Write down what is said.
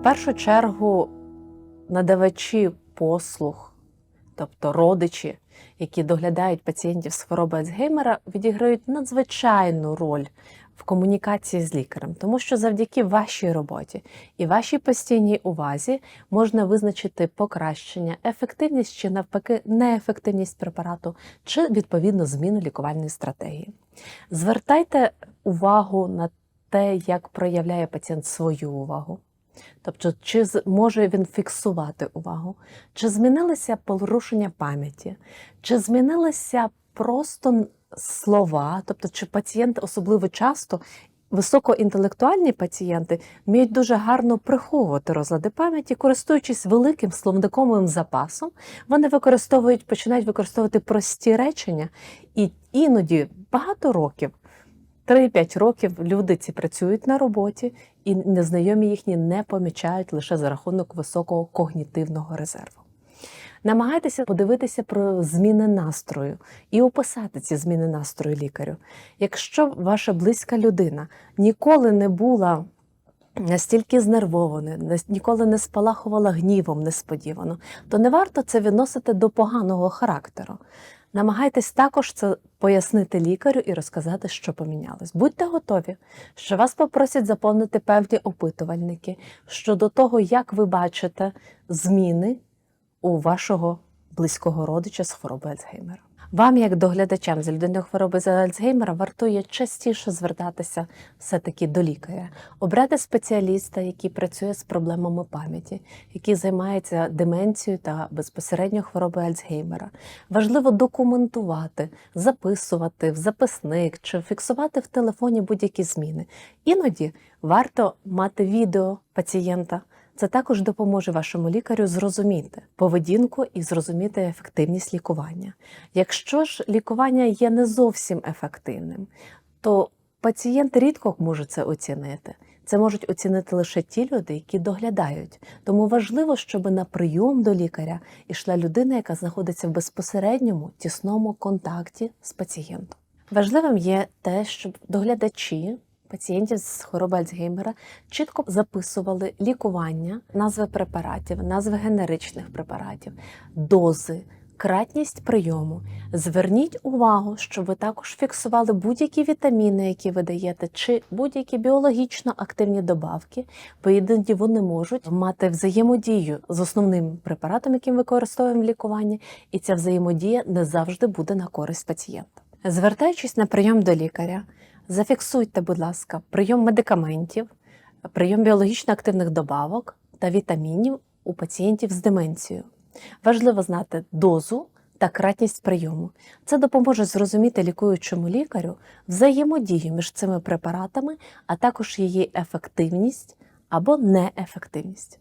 В першу чергу надавачі послуг, тобто родичі, які доглядають пацієнтів з хвороби Альцгеймера, відіграють надзвичайну роль в комунікації з лікарем, тому що завдяки вашій роботі і вашій постійній увазі можна визначити покращення, ефективність чи навпаки неефективність препарату, чи відповідно зміну лікувальної стратегії. Звертайте увагу на те, як проявляє пацієнт свою увагу. Тобто, чи може він фіксувати увагу, чи змінилися порушення пам'яті, чи змінилися просто слова, тобто, чи пацієнт особливо часто. Високоінтелектуальні пацієнти вміють дуже гарно приховувати розлади пам'яті, користуючись великим словниковим запасом, вони використовують, починають використовувати прості речення, і іноді багато років 3-5 років люди ці працюють на роботі, і незнайомі їхні не помічають лише за рахунок високого когнітивного резерву. Намагайтеся подивитися про зміни настрою і описати ці зміни настрою лікарю. Якщо ваша близька людина ніколи не була настільки знервована, ніколи не спалахувала гнівом несподівано, то не варто це відносити до поганого характеру. Намагайтесь також це пояснити лікарю і розказати, що помінялось. Будьте готові, що вас попросять заповнити певні опитувальники щодо того, як ви бачите зміни у вашого близького родича з хворобою Альцгеймера. Вам, як доглядачам з людиною хвороби за Альцгеймера, вартує частіше звертатися все-таки до лікаря, обрати спеціаліста, який працює з проблемами пам'яті, який займається деменцією та безпосередньо хворобою Альцгеймера. Важливо документувати, записувати в записник чи фіксувати в телефоні будь-які зміни. Іноді варто мати відео пацієнта. Це також допоможе вашому лікарю зрозуміти поведінку і зрозуміти ефективність лікування. Якщо ж лікування є не зовсім ефективним, то пацієнт рідко може це оцінити. Це можуть оцінити лише ті люди, які доглядають. Тому важливо, щоб на прийом до лікаря йшла людина, яка знаходиться в безпосередньому тісному контакті з пацієнтом. Важливим є те, щоб доглядачі пацієнтів з хворобою Альцгеймера чітко записували лікування, назви препаратів, назви генеричних препаратів, дози, кратність прийому. Зверніть увагу, щоб ви також фіксували будь-які вітаміни, які ви даєте, чи будь-які біологічно активні добавки, бо іноді вони можуть мати взаємодію з основним препаратом, яким використовуємо в лікуванні, і ця взаємодія не завжди буде на користь пацієнта. Звертаючись на прийом до лікаря, зафіксуйте, будь ласка, прийом медикаментів, прийом біологічно активних добавок та вітамінів у пацієнтів з деменцією. Важливо знати дозу та кратність прийому. Це допоможе зрозуміти лікуючому лікарю взаємодію між цими препаратами, а також її ефективність або неефективність.